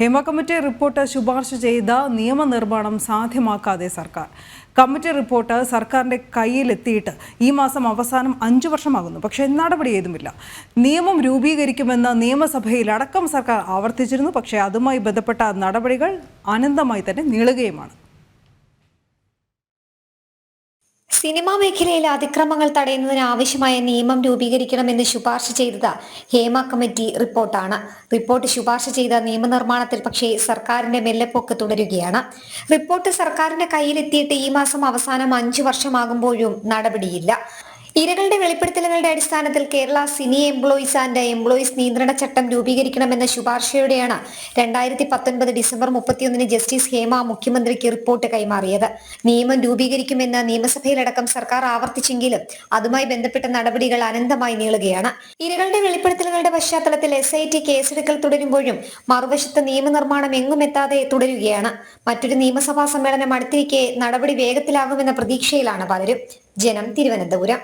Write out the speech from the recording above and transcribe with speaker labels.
Speaker 1: Hema committee report ശുപാർശ ചെയ്ത നിയമനിർമ്മാണം സാധ്യമാക്കാതെ സർക്കാർ. കമ്മിറ്റി റിപ്പോർട്ട് സർക്കാരിന്റെ കയ്യിലെത്തിയിട്ട് ഈ മാസം അവസാനം അഞ്ചു വർഷമാകുന്നു. പക്ഷേ നടപടി ഏതുമില്ല. നിയമം രൂപീകരിക്കുമെന്ന് നിയമസഭയിൽ അടക്കം സർക്കാർ ആവർത്തിച്ചിരുന്നു. പക്ഷേ അതുമായി ബന്ധപ്പെട്ട നടപടികൾ അനന്തമായി തന്നെ നീളുകയുമാണ്.
Speaker 2: സിനിമാ മേഖലയിലെ അതിക്രമങ്ങൾ തടയുന്നതിന് ആവശ്യമായ നിയമം രൂപീകരിക്കണമെന്ന് ശുപാർശ ചെയ്തത് ഹേമ കമ്മിറ്റി റിപ്പോർട്ടാണ്. റിപ്പോർട്ട് ശുപാർശ ചെയ്ത നിയമനിർമ്മാണത്തിൽ പക്ഷേ സർക്കാരിന്റെ മെല്ലെപ്പോക്ക് തുടരുകയാണ്. റിപ്പോർട്ട് സർക്കാരിന്റെ കയ്യിലെത്തിയിട്ട് ഈ മാസം അവസാനം അഞ്ചു വർഷമാകുമ്പോഴും നടപടിയില്ല. ഇരകളുടെ വെളിപ്പെടുത്തലുകളുടെ അടിസ്ഥാനത്തിൽ Kerala cine employees and employees നിയന്ത്രണ ചട്ടം രൂപീകരിക്കണമെന്ന ശുപാർശയോടെയാണ് രണ്ടായിരത്തി പത്തൊൻപത് ഡിസംബർ മുപ്പത്തിയൊന്നിന് ജസ്റ്റിസ് ഹേമ മുഖ്യമന്ത്രിക്ക് റിപ്പോർട്ട് കൈമാറിയത്. നിയമം രൂപീകരിക്കുമെന്ന് നിയമസഭയിലടക്കം സർക്കാർ ആവർത്തിച്ചെങ്കിലും അതുമായി ബന്ധപ്പെട്ട നടപടികൾ അനന്തമായി നീളുകയാണ്. ഇരകളുടെ വെളിപ്പെടുത്തലുകളുടെ പശ്ചാത്തലത്തിൽ എസ് ഐ ടി കേസെടുക്കൽ തുടരുമ്പോഴും മറുവശത്ത് നിയമനിർമ്മാണം എങ്ങും എത്താതെ തുടരുകയാണ്. മറ്റൊരു നിയമസഭാ സമ്മേളനം അടുത്തിരിക്കെ നടപടി വേഗത്തിലാകുമെന്ന പ്രതീക്ഷയിലാണ് പലരും. ജനം തിരുവനന്തപുരം.